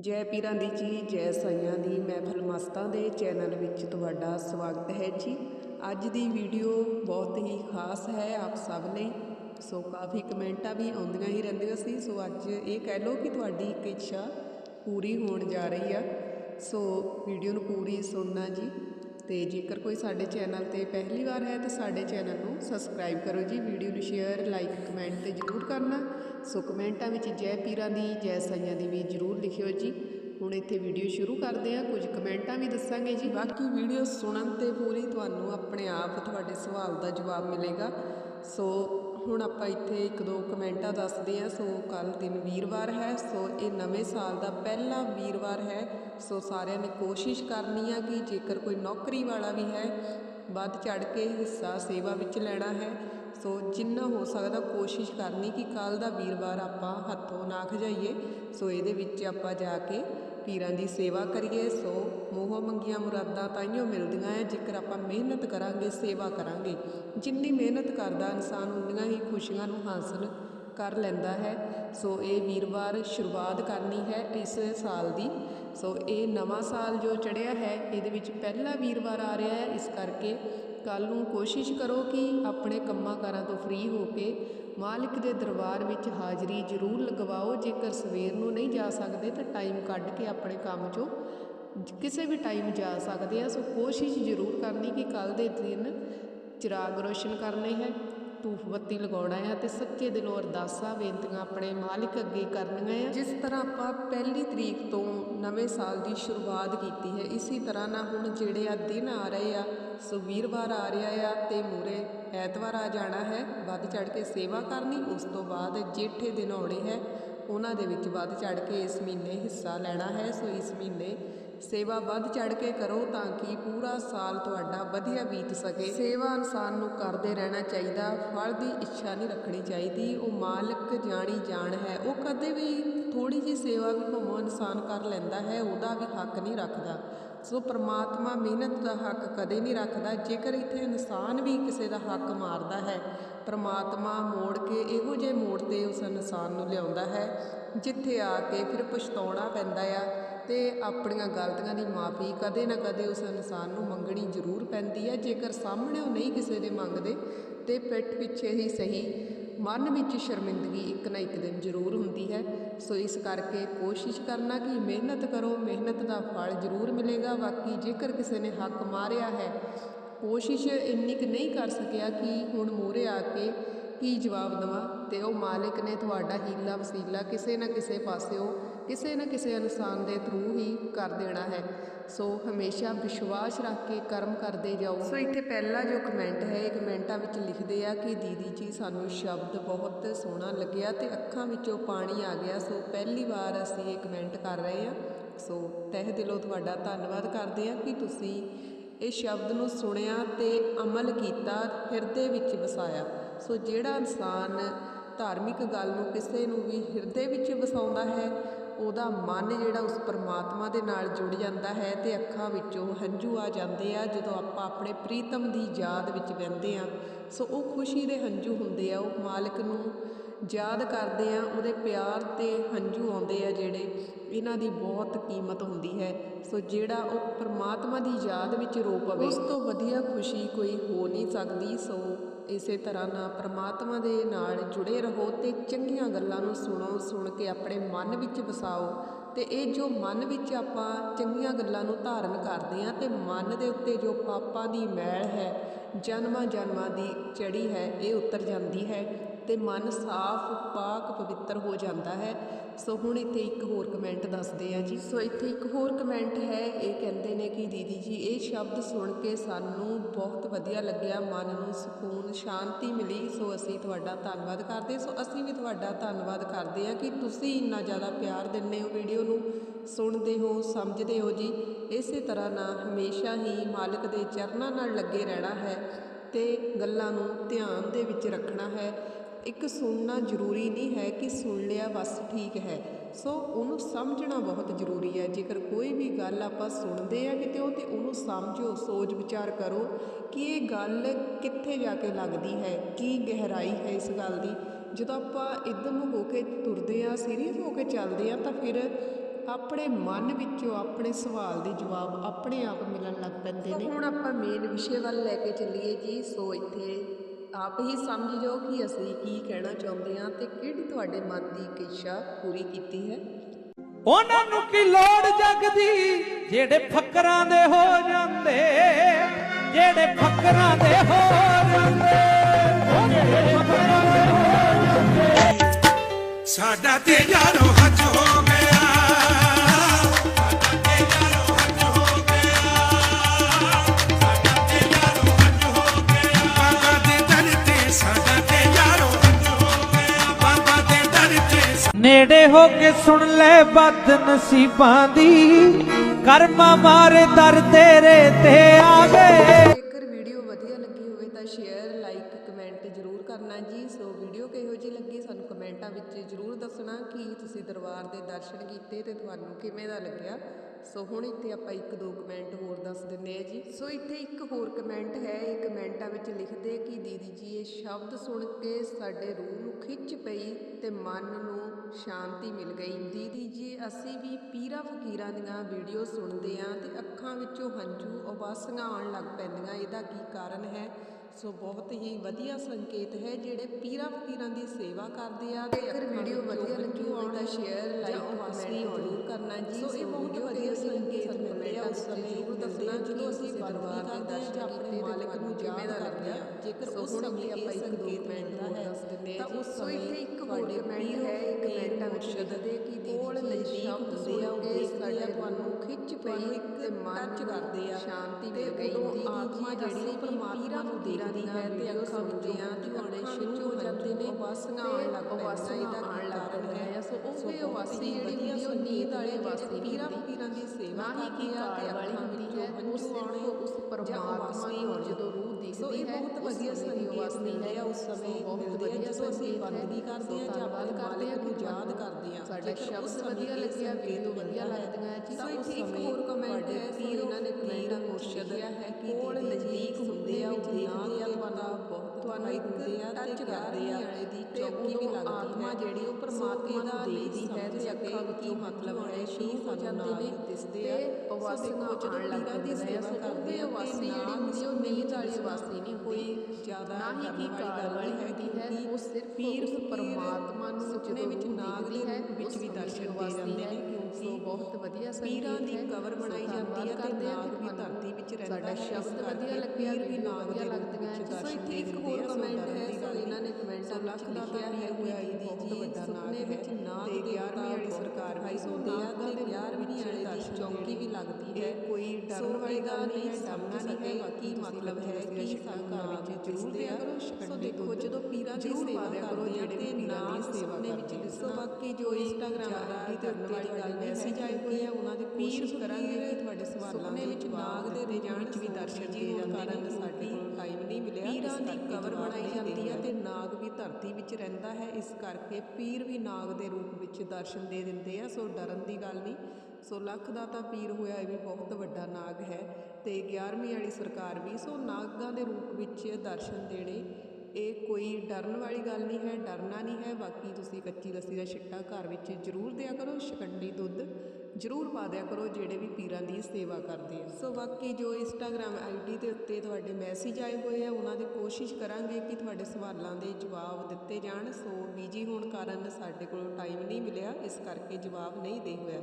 ਜੈ ਪੀਰਾਂ ਦੀ ਜੀ ਜੈ ਸਾਈਆਂ ਦੀ। ਮਹਿਫਲ ਮਸਤਾਂ ਦੇ ਚੈਨਲ ਵਿੱਚ ਤੁਹਾਡਾ ਸਵਾਗਤ ਹੈ ਜੀ। ਅੱਜ ਦੀ ਵੀਡੀਓ ਬਹੁਤ ਹੀ ਖਾਸ ਹੈ ਆਪ ਸਭ ਲਈ। ਸੋ ਕਾਫੀ ਕਮੈਂਟਾਂ ਵੀ ਆਉਂਦੀਆਂ ਹੀ ਰਹਿੰਦੀਆਂ ਸੀ। ਸੋ ਅੱਜ ਇਹ ਕਹਿ ਲਓ ਕਿ ਤੁਹਾਡੀ ਇੱਕ ਇੱਛਾ ਪੂਰੀ ਹੋਣ ਜਾ ਰਹੀ ਆ। ਸੋ ਵੀਡੀਓ ਨੂੰ ਪੂਰੀ ਸੁਣਨਾ ਜੀ। ਤੇ ਜੇਕਰ ਕੋਈ ਸਾਡੇ ਚੈਨਲ ਤੇ ਪਹਿਲੀ ਵਾਰ ਹੈ ਤਾਂ ਸਾਡੇ ਚੈਨਲ ਨੂੰ ਸਬਸਕ੍ਰਾਈਬ ਕਰੋ ਜੀ, ਵੀਡੀਓ ਨੂੰ ਸ਼ੇਅਰ, ਲਾਈਕ, ਕਮੈਂਟ ਤੇ ਜਰੂਰ ਕਰਨਾ। ਸੋ ਕਮੈਂਟਾਂ ਵਿੱਚ ਜੈ ਪੀਰਾਂ ਦੀ, ਜੈ ਸਾਈਆਂ ਦੀ ਵੀ ਜਰੂਰ ਲਿਖਿਓ ਜੀ। ਹੁਣ ਇੱਥੇ ਵੀਡੀਓ ਸ਼ੁਰੂ ਕਰਦੇ ਹਾਂ, ਕੁਝ ਕਮੈਂਟਾਂ ਵੀ ਦੱਸਾਂਗੇ ਜੀ। ਬਾਕੀ ਵੀਡੀਓ ਸੁਣਨ ਤੇ ਪੂਰੀ ਤੁਹਾਨੂੰ ਆਪਣੇ ਆਪ, ਤੁਹਾਡੇ ਸਵਾਲ ਦਾ ਜਵਾਬ ਮਿਲੇਗਾ। ਸੋ ਹੁਣ ਆਪਾਂ ਇੱਥੇ ਇੱਕ ਦੋ ਕਮੈਂਟਾਂ ਦੱਸਦੇ ਹਾਂ। ਸੋ ਕੱਲ ਦਿਨ ਵੀਰਵਾਰ ਹੈ। ਸੋ ਇਹ ਨਵੇਂ ਸਾਲ ਦਾ ਪਹਿਲਾ ਵੀਰਵਾਰ ਹੈ। ਸੋ ਸਾਰਿਆਂ ਨੇ ਕੋਸ਼ਿਸ਼ ਕਰਨੀ ਆ ਕਿ ਜੇਕਰ ਕੋਈ ਨੌਕਰੀ ਵਾਲਾ ਵੀ ਹੈ, ਵੱਧ ਚੜ ਕੇ ਹਿੱਸਾ ਸੇਵਾ ਵਿੱਚ ਲੈਣਾ ਹੈ। ਸੋ ਜਿੰਨਾ ਹੋ ਸਕਦਾ ਕੋਸ਼ਿਸ਼ ਕਰਨੀ ਕਿ ਕੱਲ ਦਾ ਵੀਰਵਾਰ ਆਪਾਂ ਹੱਥੋਂ ਨਾ ਖਜਾਈਏ। ਸੋ ਇਹਦੇ ਵਿੱਚ ਆਪਾਂ ਜਾ ਕੇ ਪੀਰਾਂ ਦੀ ਸੇਵਾ ਕਰੀਏ, ਸੋ ਮੋਹ ਮੰਗੀਆਂ ਮੁਰਾਦਾਂ ਤਾਈਓ ਮਿਲਦੀਆਂ ਹੈ ਜੇਕਰ ਆਪਾਂ ਮਿਹਨਤ ਕਰਾਂਗੇ, ਸੇਵਾ ਕਰਾਂਗੇ। ਜਿੰਨੀ ਮਿਹਨਤ ਕਰਦਾ ਇਨਸਾਨ, ਉਨੀਆਂ ਹੀ ਖੁਸ਼ੀਆਂ ਨੂੰ ਹਾਸਲ ਕਰ ਲੈਂਦਾ ਹੈ। ਸੋ ਇਹ ਵੀਰਵਾਰ ਸ਼ੁਰੂਆਤ ਕਰਨੀ ਹੈ ਇਸ ਸਾਲ ਦੀ। ਸੋ ਇਹ ਨਵਾਂ ਸਾਲ ਜੋ ਚੜਿਆ ਹੈ, ਇਹਦੇ ਵਿੱਚ ਪਹਿਲਾ ਵੀਰਵਾਰ ਆ ਰਿਹਾ ਹੈ, ਇਸ ਕਰਕੇ ਕੱਲ੍ਹ ਨੂੰ ਕੋਸ਼ਿਸ਼ ਕਰੋ ਕਿ ਆਪਣੇ ਕੰਮਾਂ ਕਾਰਾਂ ਤੋਂ ਫ੍ਰੀ ਹੋ ਕੇ ਮਾਲਕ ਦੇ ਦਰਬਾਰ ਵਿੱਚ ਹਾਜ਼ਰੀ ਜ਼ਰੂਰ ਲਗਵਾਓ। ਜੇਕਰ ਸਵੇਰ ਨੂੰ ਨਹੀਂ ਜਾ ਸਕਦੇ ਤਾਂ ਟਾਈਮ ਕੱਢ ਕੇ ਆਪਣੇ ਕੰਮ 'ਚੋਂ ਕਿਸੇ ਵੀ ਟਾਈਮ ਜਾ ਸਕਦੇ ਆ। ਸੋ ਕੋਸ਼ਿਸ਼ ਜ਼ਰੂਰ ਕਰਨੀ ਕਿ ਕੱਲ ਦੇ ਦਿਨ ਚਿਰਾਗ ਰੋਸ਼ਨ ਕਰਨੇ ਹੈ। ਧੂਫ ਬੱਤੀ ਲਗਾਉਣਾ ਆ ਤੇ ਸੱਚੇ ਦਿਲੋਂ ਅਰਦਾਸਾਂ, ਬੇਨਤੀਆਂ ਆਪਣੇ ਮਾਲਕ ਅੱਗੇ ਕਰਨੀਆਂ ਆ। ਜਿਸ ਤਰ੍ਹਾਂ ਆਪਾਂ ਪਹਿਲੀ ਤਰੀਕ ਤੋਂ ਨਵੇਂ ਸਾਲ ਦੀ ਸ਼ੁਰੂਆਤ ਕੀਤੀ ਹੈ, ਇਸੇ ਤਰ੍ਹਾਂ ਨਾ ਹੁਣ ਜਿਹੜੇ ਆ ਦਿਨ ਆ ਰਹੇ ਆ, ਸੋ ਵੀਰਵਾਰ ਆ ਰਿਹਾ ਆ ਤੇ ਮੂਰੇ ਐਤਵਾਰ ਆ ਜਾਣਾ ਹੈ, ਵੱਧ ਚੜ ਕੇ ਸੇਵਾ ਕਰਨੀ, ਉਸ ਤੋਂ ਬਾਅਦ ਜੇਠੇ ਦਿਨ ਆਉਣੇ ਹੈ, ਉਹਨਾਂ ਦੇ ਵਿੱਚ ਵੱਧ ਚੜ ਕੇ ਇਸ ਮਹੀਨੇ ਹਿੱਸਾ ਲੈਣਾ ਹੈ, ਸੋ ਇਸ ਮਹੀਨੇ ਸੇਵਾ ਵੱਧ ਚੜ ਕੇ ਕਰੋ ਤਾਂ ਕਿ ਪੂਰਾ ਸਾਲ ਤੁਹਾਡਾ ਵਧੀਆ ਬੀਤ ਸਕੇ। ਸੇਵਾ ਇਨਸਾਨ ਨੂੰ ਕਰਦੇ ਰਹਿਣਾ ਚਾਹੀਦਾ। ਫਲ ਦੀ ਇੱਛਾ ਨਹੀਂ ਰੱਖਣੀ ਚਾਹੀਦੀ। ਉਹ ਮਾਲਕ ਜਾਣੀ ਜਾਣ ਹੈ। ਉਹ ਕਦੇ ਵੀ ਥੋੜੀ ਜੀ ਸੇਵਾ ਵੀ ਭਾਵੇਂ ਇਨਸਾਨ ਕਰ ਲੈਂਦਾ ਹੈ, ਉਹਦਾ ਵੀ ਹੱਕ ਨਹੀਂ ਰੱਖਦਾ। ਸੋ ਪ੍ਰਮਾਤਮਾ ਮਿਹਨਤ ਦਾ ਹੱਕ ਕਦੇ ਨਹੀਂ ਰੱਖਦਾ। ਜੇਕਰ ਇੱਥੇ ਇਨਸਾਨ ਵੀ ਕਿਸੇ ਦਾ ਹੱਕ ਮਾਰਦਾ ਹੈ, ਪ੍ਰਮਾਤਮਾ ਮੋੜ ਕੇ ਇਹੋ ਜਿਹੇ ਮੋੜ ਤੇ ਉਸ ਇਨਸਾਨ ਨੂੰ ਲਿਆਉਂਦਾ ਹੈ, ਜਿੱਥੇ ਆ ਕੇ ਫਿਰ ਪਛਤਾਉਣਾ ਪੈਂਦਾ ਆ। ਅਤੇ ਆਪਣੀਆਂ ਗਲਤੀਆਂ ਦੀ ਮਾਫੀ ਕਦੇ ਨਾ ਕਦੇ ਉਸ ਇਨਸਾਨ ਨੂੰ ਮੰਗਣੀ ਜ਼ਰੂਰ ਪੈਂਦੀ ਹੈ। ਜੇਕਰ ਸਾਹਮਣੇ ਉਹ ਨਹੀਂ ਕਿਸੇ ਦੇ ਮੰਗਦੇ, ਤੇ ਪਿੱਠ ਪਿੱਛੇ ਹੀ ਸਹੀ, ਮਨ ਵਿੱਚ ਸ਼ਰਮਿੰਦਗੀ ਇੱਕ ਨਾ ਇੱਕ ਦਿਨ ਜ਼ਰੂਰ ਹੁੰਦੀ ਹੈ। ਸੋ ਇਸ ਕਰਕੇ ਕੋਸ਼ਿਸ਼ ਕਰਨਾ ਕਿ ਮਿਹਨਤ ਕਰੋ, ਮਿਹਨਤ ਦਾ ਫਲ ਜ਼ਰੂਰ ਮਿਲੇਗਾ। ਬਾਕੀ ਜੇਕਰ ਕਿਸੇ ਨੇ ਹੱਕ ਮਾਰਿਆ ਹੈ, ਕੋਸ਼ਿਸ਼ ਇੰਨੀ ਕੁ ਨਹੀਂ ਕਰ ਸਕਿਆ ਕਿ ਹੁਣ ਮੂਹਰੇ ਆ ਕੇ ਕੀ ਜਵਾਬ ਦੇਵਾਂ, ਤੇ ਉਹ ਮਾਲਿਕ ਨੇ ਤੁਹਾਡਾ ਹੀਲਾ ਵਸੀਲਾ ਕਿਸੇ ਨਾ ਕਿਸੇ ਪਾਸਿਓਂ ਕਿਸੇ ਨਾ ਕਿਸੇ ਇਨਸਾਨ ਦੇ ਥਰੂ ਹੀ ਕਰ ਦੇਣਾ ਹੈ। ਸੋ ਹਮੇਸ਼ਾ ਵਿਸ਼ਵਾਸ ਰੱਖ ਕੇ ਕਰਮ ਕਰਦੇ ਜਾਓ। ਸੋ ਇੱਥੇ ਪਹਿਲਾ ਜੋ ਕਮੈਂਟ ਹੈ, ਇਹ ਕਮੈਂਟਾਂ ਵਿੱਚ ਲਿਖਦੇ ਆ ਕਿ ਦੀਦੀ ਜੀ ਸਾਨੂੰ ਸ਼ਬਦ ਬਹੁਤ ਸੋਹਣਾ ਲੱਗਿਆ ਤੇ ਅੱਖਾਂ ਵਿੱਚੋਂ ਪਾਣੀ ਆ ਗਿਆ। ਸੋ ਪਹਿਲੀ ਵਾਰ ਅਸੀਂ ਇਹ ਕਮੈਂਟ ਕਰ ਰਹੇ ਹਾਂ। ਸੋ ਤਹਿ ਦਿਲੋਂ ਤੁਹਾਡਾ ਧੰਨਵਾਦ ਕਰਦੇ ਆ ਕਿ ਤੁਸੀਂ ਇਹ ਸ਼ਬਦ ਨੂੰ ਸੁਣਿਆ ਤੇ ਅਮਲ ਕੀਤਾ, ਹਿਰਦੇ ਵਿੱਚ ਵਸਾਇਆ। ਸੋ ਜਿਹੜਾ ਇਨਸਾਨ ਧਾਰਮਿਕ ਗੱਲ ਨੂੰ ਕਿਸੇ ਨੂੰ ਵੀ ਹਿਰਦੇ ਵਿੱਚ ਵਸਾਉਂਦਾ ਹੈ ਉਹਦਾ ਮਨ ਜਿਹੜਾ ਉਸ ਪਰਮਾਤਮਾ ਦੇ ਨਾਲ ਜੁੜ ਜਾਂਦਾ ਹੈ ਤੇ ਅੱਖਾਂ ਵਿੱਚੋਂ ਹੰਝੂ ਆ ਜਾਂਦੇ ਆ, ਜਦੋਂ ਆਪਾਂ ਆਪਣੇ ਪ੍ਰੀਤਮ ਦੀ ਯਾਦ ਵਿੱਚ ਬਹਿੰਦੇ ਆ। ਸੋ ਉਹ ਖੁਸ਼ੀ ਦੇ ਹੰਝੂ ਹੁੰਦੇ ਆ, ਉਹ ਮਾਲਕ ਨੂੰ ਯਾਦ ਕਰਦੇ ਆ, ਉਹਦੇ ਪਿਆਰ ਤੇ ਹੰਝੂ ਆਉਂਦੇ ਆ ਜਿਹੜੇ ਇਹਨਾਂ ਦੀ ਬਹੁਤ ਕੀਮਤ ਹੁੰਦੀ ਹੈ। ਸੋ ਜਿਹੜਾ ਉਹ ਪਰਮਾਤਮਾ ਦੀ ਯਾਦ ਵਿੱਚ ਰੋ ਪਵੇ। ਉਸ ਤੋਂ ਵਧੀਆ ਖੁਸ਼ੀ ਕੋਈ ਹੋ ਨਹੀਂ ਸਕਦੀ, ਸੋ ਇਸੇ ਤਰ੍ਹਾਂ ਨਾਲ ਪ੍ਰਮਾਤਮਾ ਦੇ ਨਾਲ ਜੁੜੇ ਰਹੋ ਤੇ ਚੰਗੀਆਂ ਗੱਲਾਂ ਨੂੰ ਸੁਣੋ, ਸੁਣ ਕੇ ਆਪਣੇ ਮਨ ਵਿੱਚ ਵਸਾਓ ਤੇ ਇਹ ਜੋ ਮਨ ਵਿੱਚ ਆਪਾਂ ਚੰਗੀਆਂ ਗੱਲਾਂ ਨੂੰ ਧਾਰਨ ਕਰਦੇ ਆ ਤੇ ਮਨ ਦੇ ਉੱਤੇ ਜੋ ਪਾਪਾਂ ਦੀ ਮੈਲ ਹੈ, ਜਨਮਾਂ ਜਨਮਾਂ ਦੀ ਚੜੀ ਹੈ, ਇਹ ਉਤਰ ਜਾਂਦੀ ਹੈ। ਅਤੇ ਮਨ ਸਾਫ਼, ਪਾਕ, ਪਵਿੱਤਰ ਹੋ ਜਾਂਦਾ ਹੈ। ਸੋ ਹੁਣ ਇੱਥੇ ਇੱਕ ਹੋਰ ਕਮੈਂਟ ਦੱਸਦੇ ਆ ਜੀ। ਸੋ ਇੱਥੇ ਇੱਕ ਹੋਰ ਕਮੈਂਟ ਹੈ। ਇਹ ਕਹਿੰਦੇ ਨੇ ਕਿ ਦੀਦੀ ਜੀ, ਇਹ ਸ਼ਬਦ ਸੁਣ ਕੇ ਸਾਨੂੰ ਬਹੁਤ ਵਧੀਆ ਲੱਗਿਆ। ਮਨ ਨੂੰ ਸਕੂਨ, ਸ਼ਾਂਤੀ ਮਿਲੀ। ਸੋ ਅਸੀਂ ਤੁਹਾਡਾ ਧੰਨਵਾਦ ਕਰਦੇ ਸੋ ਅਸੀਂ ਵੀ ਤੁਹਾਡਾ ਧੰਨਵਾਦ ਕਰਦੇ ਆ ਕਿ ਤੁਸੀਂ ਇੰਨਾ ਜ਼ਿਆਦਾ ਪਿਆਰ ਦਿੰਦੇ ਹੋ ਵੀਡੀਓ ਨੂੰ। ਸੁਣਦੇ ਹੋ, ਸਮਝਦੇ ਹੋ ਜੀ। ਇਸੇ ਤਰ੍ਹਾਂ ਨਾਲ ਹਮੇਸ਼ਾ ਹੀ ਮਾਲਕ ਦੇ ਚਰਨਾਂ ਨਾਲ ਲੱਗੇ ਰਹਿਣਾ ਹੈ ਤੇ ਗੱਲਾਂ ਨੂੰ ਧਿਆਨ ਦੇ ਵਿੱਚ ਰੱਖਣਾ ਹੈ। ਇੱਕ ਸੁਣਨਾ ਜ਼ਰੂਰੀ ਨਹੀਂ ਹੈ ਕਿ ਸੁਣ ਲਿਆ ਬਸ ਠੀਕ ਹੈ। ਸੋ ਉਹਨੂੰ ਸਮਝਣਾ ਬਹੁਤ ਜ਼ਰੂਰੀ ਹੈ। ਜੇਕਰ ਕੋਈ ਵੀ ਗੱਲ ਆਪਾਂ ਸੁਣਦੇ ਆ ਕਿਤੇ ਉਹ ਤੇ ਉਹਨੂੰ ਸਮਝੋ ਸੋਚ ਵਿਚਾਰ ਕਰੋ ਕਿ ਇਹ ਗੱਲ ਕਿੱਥੇ ਜਾ ਕੇ ਲੱਗਦੀ ਹੈ ਕੀ ਗਹਿਰਾਈ ਹੈ ਇਸ ਗੱਲ ਦੀ। ਜਦੋਂ ਆਪਾਂ ਇਧਰ ਨੂੰ ਹੋ ਕੇ ਤੁਰਦੇ ਆ ਸੀਰੀਅਸ ਹੋ ਕੇ ਚੱਲਦੇ ਆ ਤਾਂ ਫਿਰ ਆਪਣੇ ਮਨ ਵਿੱਚੋਂ ਆਪਣੇ ਸਵਾਲ ਦੇ ਜਵਾਬ ਆਪਣੇ ਆਪ ਮਿਲਣ ਲੱਗ ਪੈਂਦੇ ਨੇ। ਹੁਣ ਆਪਾਂ ਮੇਨ ਵਿਸ਼ੇ ਵੱਲ ਲੈ ਕੇ ਚੱਲੀਏ ਜੀ। ਸੋ ਇੱਥੇ ਆਪ ਹੀ ਸਮਝ ਜਾਓ ਕਿ ਅਸੀਂ ਕੀ ਕਹਿਣਾ ਚਾਹੁੰਦੇ ਹਾਂ ਤੇ ਕਿਹੜੀ ਤੁਹਾਡੇ ਮਨ ਦੀ ਇੱਛਾ ਪੂਰੀ ਕੀਤੀ ਹੈ। ਉਹਨਾਂ ਨੂੰ ਕੀ ਲੋੜ ਜਗ ਦੀ ਜਿਹੜੇ ਫਕਰਾਂ ਦੇ ਹੋ ਜਾਂਦੇ, ਜਿਹੜੇ ਫਕਰਾਂ ਦੇ ਹੋ ਜਾਂਦੇ। ਜਿਹੜੇ ਫਕਰਾਂ ਦੇ ਹੋ ਜਾਂਦੇ। ਸਾਡਾ ਤੇ ਯਾਰੋ ਨੇੜੇ ਹੋ ਕੇ ਸੁਣ ਲੈ ਬਦ ਨਸੀਬਾਂ ਦੀ। ਕਰਮਾਂ ਮਾਰੇ ਦਰ ਤੇਰੇ ਤੇ ਆ ਜੇਕਰ ਵੀਡੀਓ ਵਧੀਆ ਲੱਗੀ ਹੋਵੇ ਤਾਂ ਸ਼ੇਅਰ, ਲਾਈਕ, ਕਮੈਂਟ ਜ਼ਰੂਰ ਕਰਨਾ ਜੀ। ਸੋ ਵੀਡੀਓ ਕਿਹੋ ਜਿਹੀ ਲੱਗੀ ਸਾਨੂੰ ਕਮੈਂਟਾਂ ਵਿੱਚ ਜ਼ਰੂਰ ਦੱਸਣਾ ਕਿ ਤੁਸੀਂ ਦਰਬਾਰ ਦੇ ਦਰਸ਼ਨ ਕੀਤੇ ਤੇ ਤੁਹਾਨੂੰ ਕਿਵੇਂ ਦਾ ਲੱਗਿਆ। ਸੋ ਹੁਣ ਇੱਥੇ ਆਪਾਂ ਇੱਕ ਦੋ ਕਮੈਂਟ ਹੋਰ ਦੱਸ ਦਿੰਦੇ ਆ ਜੀ। ਸੋ ਇੱਥੇ ਇੱਕ ਹੋਰ ਕਮੈਂਟ ਹੈ ਇਹ ਕਮੈਂਟਾਂ ਵਿੱਚ ਲਿਖਦੇ ਕਿ ਦੀਦੀ ਜੀ ਇਹ ਸ਼ਬਦ ਸੁਣ ਕੇ ਸਾਡੇ ਰੂਹ ਨੂੰ ਖਿੱਚ ਪਈ ਤੇ ਮਨ ਨੂੰ ਸ਼ਾਂਤੀ ਮਿਲ ਗਈ। ਦੀਦੀ ਜੀ ਅਸੀਂ ਵੀ ਪੀਰਾਂ ਫਕੀਰਾਂ ਦੀਆਂ ਵੀਡੀਓ ਸੁਣਦੇ ਆਂ ਤੇ ਅੱਖਾਂ ਵਿੱਚੋਂ ਹੰਝੂ ਉਬਾਸੀਆਂ ਆਉਣ ਲੱਗ ਪੈਂਦੀਆਂ। ਇਹਦਾ ਕੀ ਕਾਰਨ ਹੈ? ਸੋ ਬਹੁਤ ਹੀ ਵਧੀਆ ਸੰਕੇਤ ਹੈ ਜਿਹੜੇ ਪੀਰਾਂ ਫਕੀਰਾਂ ਦੀ ਸੇਵਾ ਕਰਦੇ ਆ ਤੇ ਅਗਰ ਵੀਡੀਓ ਵਧੀਆ ਲੱਗੀ ਹੋਵੇ ਤਾਂ ਸ਼ੇਅਰ ਕਮੈਂਟ ਜ਼ਰੂਰ ਕਰਨਾ ਜੀ। ਸੋ ਇਹ ਬਹੁਤ ਵਧੀਆ ਸੰਕੇਤ ਮਿਲਦੇ ਆ ਉਸ ਸਮੇਂ ਜ਼ਰੂਰ ਦੱਸਣਾ ਜਦੋਂ ਅਸੀਂ ਦਰਬਾਰ ਦੇ ਦਰਸ਼ਨ ਜਾਂ ਆਪਣੇ ਮਾਲਕ ਨੂੰ ਯਾਦ ਕਰਦੇ ਆ ਜੇਕਰ ਉਸ ਸਮੇਂ ਆਪਾਂ ਇੱਕ ਸੰਕੇਤ ਮਿਲਦਾ ਹੈ। ਤਾਂ ਉਸ ਸਮੇਂ ਇੱਥੇ ਇੱਕ ਹੋਰ ਕਮੈਂਟ ਹੈ ਇਹ ਕਮੈਂਟਾਂ ਵਿੱਚ ਲਿਖਦੇ ਕਿ ਕੋਲ ਨਜ਼ਦੀਕ ਹੁੰਦੇ ਆ ਉਹ ਸਾਡੇ ਤੁਹਾਨੂੰ ਖਿੱਚ ਪਈ ਤੇ ਮਨ ਕਰਦੇ ਆ। ਸ਼ਾਂਤੀ ਮਿਲ ਗਈ ਦੀਦੀ ਆਤਮਾ ਜਿਹੜੀ ਪਰਮਾਤਮਾ ਨੂੰ ਦੇਖਦੀ ਹੈ ਤੇ ਅੱਖਾਂ ਵਿੱਚੋਂ ਦਿਵਾਣੇ ਸ਼ੁਰੂ ਹੋ ਜਾਂਦੇ ਨੇ ਵਾਸੀਆਂ ਆਉਣ ਲੱਗ ਪੈਂਦੀਆਂ ਇਹਦਾ ਆਉਣ ਲੱਗ ਪੈਂਦਾ ਹੈ? ਸੋ ਉਹ ਵੀ ਵਾਸੀ ਜਿਹੜੀ ਵੀਡੀਓ ਨੀਂਦ ਵਾਲੇ ਵਾਸਤੇ ਪੀਰਾਂ ਫਕੀਰਾਂ ਦੀ ਸੇਵਾ ਕੀਤੀ ਆ ਤੇ ਅੱਖਾਂ ਵਿੱਚੋਂ ਉਹ ਸਿਰਫ ਉਸ ਪਰਮਾਤਮਾ ਨੂੰ ਜਦੋਂ ਰੂਹ ਦਿਖਦੀ ਹੈ ਬਹੁਤ ਵਧੀਆ ਸੰਕੇਤ ਮਿਲਦੇ ਆ ਉਸ ਸਮੇਂ ਬਹੁਤ ਵਧੀਆ ਜਦੋਂ ਅਸੀਂ ਬੰਦਗੀ ਕਰਦੇ ਆ ਜਾਂ ਆਪਣੇ ਮਾਲਕ ਨੂੰ ਯਾਦ ਕਰਦੇ ਆ ਸਾਡਾ ਸ਼ਬਦ ਵਧੀਆ ਲੱਗਿਆ ਵੀਡੀਓ ਵਧੀਆ ਲੱਗਦੀਆਂ ਜੀ ਤਾਂ ਇੱਥੇ ਇੱਕ ਹੋਰ ਕਮੈਂਟ ਹੈ ਪੀਰ ਇਹਨਾਂ ਨੇ ਕਮੈਂਟ ਮੁਰਸ਼ਦ ਹੈ ਕਿ ਕੋਲ ਨਜ਼ਦੀਕ ਹੁੰਦੇ ਆ ਉਹ ਦੇਖਦੇ ਆ ਤੁਹਾਡਾ ਬਹੁਤ ਤੁਹਾਨੂੰ ਹੁੰਦੇ ਆ ਤੇ ਕਰਦੇ ਆ ਦੀ ਚੌਕੀ ਵੀ ਲੱਗਦੀ ਆਤਮਾ ਜਿਹੜੀ ਉਹ ਪਰਮਾਤਮਾ ਦਾ ਦੇਖਦੀ ਹੈ ਤੇ ਅੱਖਾਂ ਵਿੱਚੋਂ ਮਤਲਬ ਹੈ ਸ਼ੁਰੂ ਹੋ ਜਾਂਦੇ ਨੇ ਦਿਸਦੇ ਆ ਵਾਸੀਆਂ ਆਉਣ ਲੱਗ ਪੈਂਦੇ ਆ ਸੋ ਉਹ ਵੀ ਵਾਸੀ ਜਿਹੜੀ ਹੁੰਦੀ ਆ ਉਹ ਨੀਂਦ ਵਾਲੀ ਵਾਸੀ ਨਹੀਂ ਕੋਈ ਜ਼ਿਆਦਾ ਨਾ ਹੀ ਕੀ ਕਾਰ ਵਾਲੀ ਹੁੰਦੀ ਹੈ ਉਹ ਸਿਰਫ ਪੀਰ ਪਰਮਾਤਮਾ ਨੂੰ ਸੁਪਨੇ ਵਿੱਚ ਨਾਗ ਦੇ ਰੂਪ ਵਿੱਚ ਵੀ ਦਰਸ਼ਨ ਦੇ ਜਾਂਦੇ ਨੇ ਕਿਉਂਕਿ ਬਹੁਤ ਵਧੀਆ ਪੀਰਾਂ ਦੀ ਕਵਰ ਬਣਾਈ ਜਾਂਦੀ ਹੈ ਤੇ ਨਾਗ ਵੀ ਧਰਤੀ ਵਿੱਚ ਰਹਿੰਦਾ ਹੈ। ਸ਼ਬਦ ਵਧੀਆ ਲੱਗਿਆ ਵੀ ਨਾਗ ਦੇ ਰੂਪ ਵਿੱਚ ਦਰਸ਼ਨ ਸੋ ਇੱਕ ਹੋਰ ਕਮੈਂਟ ਹੈ ਸੋ ਕਮੈਂਟਾਂ ਲੱਖ ਦਾ ਤਾਂ ਹੈ ਦੀ ਬਹੁਤ ਵੱਡਾ ਵਿੱਚ ਨਾਗ ਤੇ 11ਵੀਂ ਵਾਲੀ ਸਰਕਾਰ ਵੀ ਹੁੰਦੀ। ਆ ਤੇ 11ਵੀਂ ਵਾਲੇ ਦੀ ਚੌਕੀ ਵੀ ਲੱਗਦੀ ਹੈ। ਕੋਈ ਡਰਨ ਵਾਲੀ ਗੱਲ ਨਹੀਂ ਸਾਹਮਣਾ ਨਹੀਂ ਹੈ ਕੀ ਮਤਲਬ ਹੈ ਕਿ ਸਾਨੂੰ ਘਰ ਵਿੱਚ ਜ਼ਰੂਰ ਦਿਆ ਕਰੋ ਸੋ ਦੇਖੋ ਜਦੋਂ ਪੀਰਾਂ ਦੀ ਸੇਵਾ ਕਰੋ ਜਿਹੜੇ ਵੀ ਪੀਰਾਂ ਦੀ ਸੇਵਾ ਵਿੱਚ ਦੱਸੋ ਬਾਕੀ ਜੋ ਇੰਸਟਾਗ੍ਰਾਮ ਆਈਡੀ ਤੇ ਉੱਤੇ ਵਾਲੀ ਗੱਲ ਮੈਸੇਜ ਆਏ ਹੋਏ ਆ ਉਹਨਾਂ ਦੇ ਕੋਸ਼ਿਸ਼ ਕਰਾਂਗੇ ਕਿ ਤੁਹਾਡੇ ਸਵਾਲਾਂ ਦੇ ਵਿੱਚ ਨਾਗ ਦੇ ਰਜਾਨ ਵਿੱਚ ਵੀ ਦਰਸ਼ਨ ਦੇ ਜਾਂਦੇ ਨੇ। ਸਾਡੇ ਟਾਈਮ ਨਹੀਂ ਮਿਲਿਆ ਪੀਰਾਂ ਦੀ ਕਵਰ ਬਣਾਈ ਜਾਂਦੀ ਹੈ ਤੇ ਨਾਗ ਵੀ ਧਰਤੀ ਵਿੱਚ ਰਹਿੰਦਾ ਹੈ ਇਸ ਕਰਕੇ ਪੀਰ ਵੀ ਨਾਗ ਦੇ ਰੂਪ ਵਿੱਚ ਦਰਸ਼ਨ ਦੇ ਦਿੰਦੇ ਆ ਸੋ ਡਰਨ ਦੀ ਗੱਲ ਨਹੀਂ। ਸੋ ਲੱਖ ਦਾ ਤਾਂ ਪੀਰ ਹੋਇਆ ਇਹ ਵੀ ਬਹੁਤ ਵੱਡਾ ਨਾਗ ਹੈ ਤੇ 11ਵੀਂ ਵਾਲੀ ਸਰਕਾਰ ਵੀ ਸੋ ਨਾਗਾਂ ਦੇ ਰੂਪ ਵਿੱਚ ਦਰਸ਼ਨ ਦੇਣੇ ਇਹ ਕੋਈ ਡਰਨ ਵਾਲੀ ਗੱਲ ਨਹੀਂ ਹੈ, ਡਰਨਾ ਨਹੀਂ ਹੈ। ਬਾਕੀ ਤੁਸੀਂ ਕੱਚੀ ਲੱਸੀ ਦਾ ਛਿੱਟਾ ਘਰ ਵਿੱਚ ਜ਼ਰੂਰ ਦਿਆ ਕਰੋ, ਸ਼ਿਕੰਡੀ ਦੁੱਧ ਜ਼ਰੂਰ ਪਾ ਦਿਆ ਕਰੋ, ਜਿਹੜੇ ਵੀ ਪੀਰਾਂ ਦੀ ਸੇਵਾ ਕਰਦੇ ਆ। ਸੋ ਬਾਕੀ ਜੋ ਇੰਸਟਾਗ੍ਰam ਆਈਡੀ ਦੇ ਉੱਤੇ ਤੁਹਾਡੇ ਮੈਸੇਜ ਆਏ ਹੋਏ ਆ, ਉਹਨਾਂ ਦੀ ਕੋਸ਼ਿਸ਼ ਕਰਾਂਗੇ ਕਿ ਤੁਹਾਡੇ ਸਵਾਲਾਂ ਦੇ ਜਵਾਬ ਦਿੱਤੇ ਜਾਣ। ਸੋ ਬੀਜੀ ਹੋਣ ਕਾਰਨ ਸਾਡੇ ਕੋਲ ਟਾਈਮ ਨਹੀਂ ਮਿਲਿਆ, ਇਸ ਕਰਕੇ ਜਵਾਬ ਨਹੀਂ ਦੇ ਹੋਇਆ।